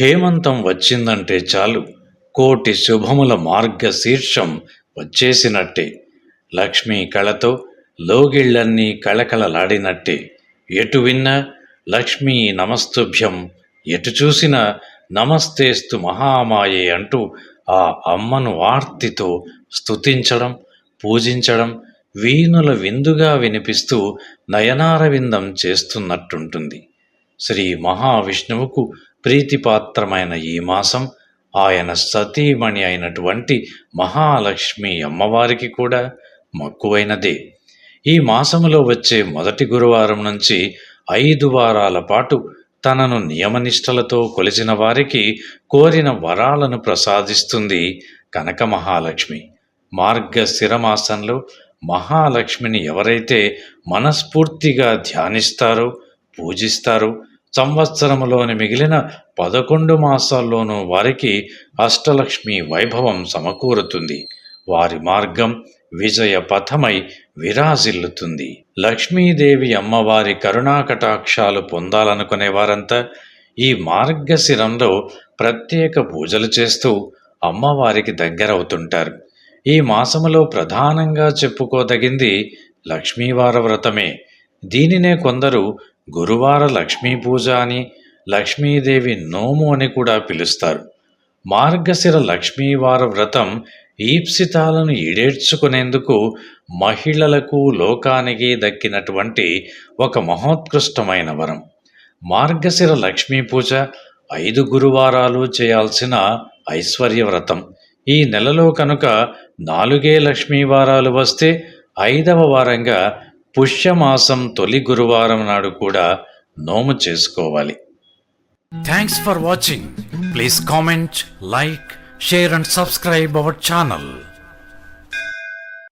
హేమంతం వచ్చిందంటే చాలు. కోటి శుభముల మార్గశీర్షం వచ్చేసినట్టే. లక్ష్మీ కళతో లోగిళ్ళన్నీ కళకళలాడినట్టే. ఎటు విన్నా లక్ష్మీ నమస్తుభ్యం ఎటు చూసినా నమస్తేస్తు మహామాయే అంటూ ఆ అమ్మను ఆర్తితో స్తుతించడం పూజించడం వీణుల విందుగా వినిపిస్తూ నయనారవిందం చేస్తున్నట్టుంటుంది. శ్రీ మహావిష్ణువుకు ప్రీతిపాత్రమైన ఈ మాసం ఆయన సతీమణి అయినటువంటి మహాలక్ష్మి అమ్మవారికి కూడా మక్కువైనదే. ఈ మాసములో వచ్చే మొదటి గురువారం నుంచి ఐదు వారాల పాటు తనను నియమనిష్టలతో కొలిచిన వారికి కోరిన వరాలను ప్రసాదిస్తుంది కనక మహాలక్ష్మి. మార్గ స్థిరమాసంలో మహాలక్ష్మిని ఎవరైతే మనస్ఫూర్తిగా ధ్యానిస్తారో పూజిస్తారో సంవత్సరములోని మిగిలిన పదకొండు మాసాల్లోనూ వారికి అష్టలక్ష్మి వైభవం సమకూరుతుంది. వారి మార్గం విజయ పథమై విరాజిల్లుతుంది. లక్ష్మీదేవి అమ్మవారి కరుణాకటాక్షాలు పొందాలనుకునే వారంతా ఈ మార్గశిరంలో ప్రత్యేక పూజలు చేస్తూ అమ్మవారికి దగ్గరవుతుంటారు. ఈ మాసములో ప్రధానంగా చెప్పుకోదగింది లక్ష్మీవార వ్రతమే దీనినే కొందరు గురువార లక్ష్మీ పూజ అని లక్ష్మీదేవి నోము అని కూడా పిలుస్తారు. మార్గశిర లక్ష్మీవార వ్రతం ఈప్సితాలను ఈడేర్చుకునేందుకు మహిళలకు లోకానికి దక్కినటువంటి ఒక మహోత్కృష్టమైన వరం. మార్గశిర లక్ష్మీ పూజ ఐదు గురువారాలు చేయాల్సిన ఐశ్వర్య వ్రతం. ఈ నెలలో కనుక నాలుగే లక్ష్మీ వారాలు వస్తే ఐదవ వారంగా పుష్యమాసం తొలి గురువారం నాడు కూడా నోము చేసుకోవాలి. Thanks for watching please comment like share and subscribe our channel